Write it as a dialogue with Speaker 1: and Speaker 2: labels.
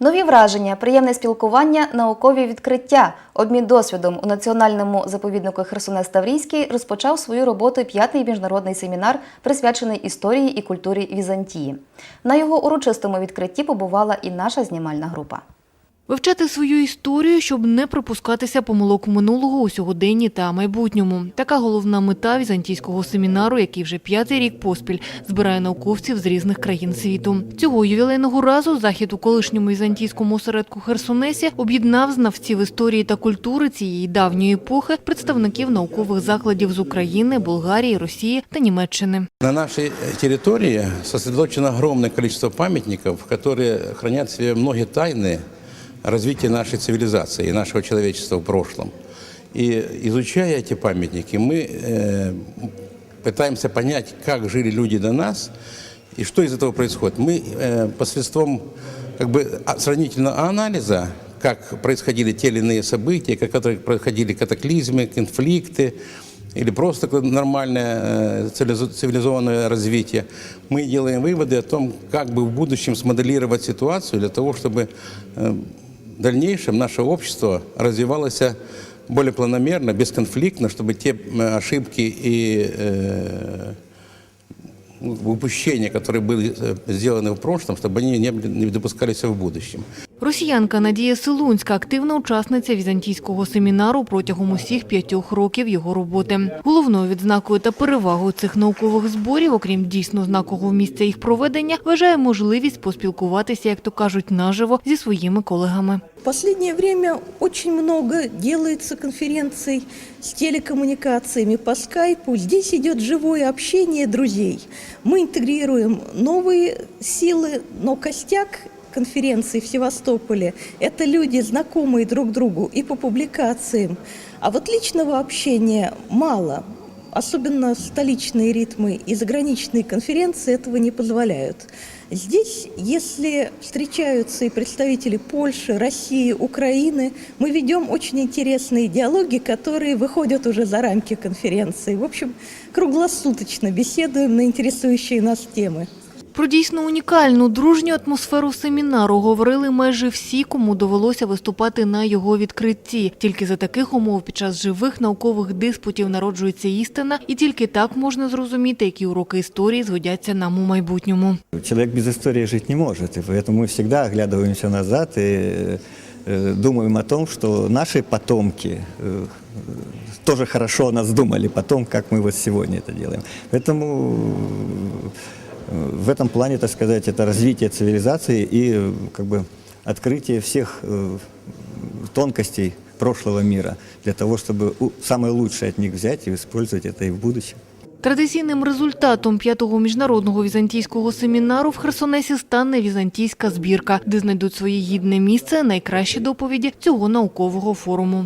Speaker 1: Нові враження, приємне спілкування, наукові відкриття. Обмін досвідом у національному заповіднику Херсонес Таврійський розпочав свою роботу п'ятий міжнародний семінар, присвячений історії і культурі Візантії. На його урочистому відкритті побувала і наша знімальна група.
Speaker 2: Вивчати свою історію, щоб не припускатися помилок минулого у сьогоденні та майбутньому. Така головна мета візантійського семінару, який вже п'ятий рік поспіль збирає науковців з різних країн світу. Цього ювілейного разу захід у колишньому візантійському осередку Херсонесі об'єднав знавців історії та культури цієї давньої епохи, представників наукових закладів з України, Болгарії, Росії та Німеччини.
Speaker 3: На нашей территории сосредоточено огромное количество памятников, которые хранят в себе многие тайны развития нашей цивилизации и нашего человечества в прошлом. И изучая эти памятники, мы э, пытаемся понять, как жили люди до нас и что из этого происходит. Мы э, посредством как бы, а- сравнительного анализа как происходили те или иные события, как происходили катаклизмы, конфликты, или просто нормальное э, цивилизо- цивилизованное развитие, мы делаем выводы о том, как бы в будущем смоделировать ситуацию для того, чтобы э, в дальнейшем наше общество развивалось более планомерно, бесконфликтно, чтобы те э, ошибки и э, ну, упущения, которые были э, сделаны в прошлом, чтобы они не, были- не допускались в будущем.
Speaker 2: Росіянка Надія Силунська активна учасниця візантійського семінару протягом усіх п'ятьох років його роботи. Головною відзнакою та перевагою цих наукових зборів, окрім дійсно знакового місця їх проведення, вважає можливість поспілкуватися, як то кажуть, наживо зі своїми колегами.
Speaker 4: В последнее время очень много делается конференций с телекоммуникациями по скайпу. Здесь идет живое общение друзей. Мы интегрируем новые силы, но костяк конференции в Севастополе – это люди, знакомые друг другу и по публикациям. А вот личного общения мало. Особенно столичные ритмы и заграничные конференции этого не позволяют. Здесь, если встречаются и представители Польши, России, Украины, мы ведем очень интересные диалоги, которые выходят уже за рамки конференции. В общем, круглосуточно беседуем на интересующие нас темы.
Speaker 2: Про дійсно унікальну дружню атмосферу семінару говорили майже всі, кому довелося виступати на його відкритті. Тільки за таких умов під час живих наукових диспутів народжується істина, і тільки так можна зрозуміти, які уроки історії згодяться нам у майбутньому.
Speaker 5: Человек без истории жить не может, и поэтому мы всегда оглядываемся назад и э, думаем о том, что наши потомки э, тоже хорошо о нас думали потом, как мы вот сегодня это делаем. Поэтому э, в этом плане, так сказать, это развитие цивилизации и э, как бы открытие всех э, тонкостей прошлого мира для того, чтобы у- самое лучшее от них взять и использовать это и в будущем.
Speaker 2: Традиційним результатом п'ятого міжнародного візантійського семінару в Херсонесі стане візантійська збірка, де знайдуть своє гідне місце найкращі доповіді цього наукового форуму.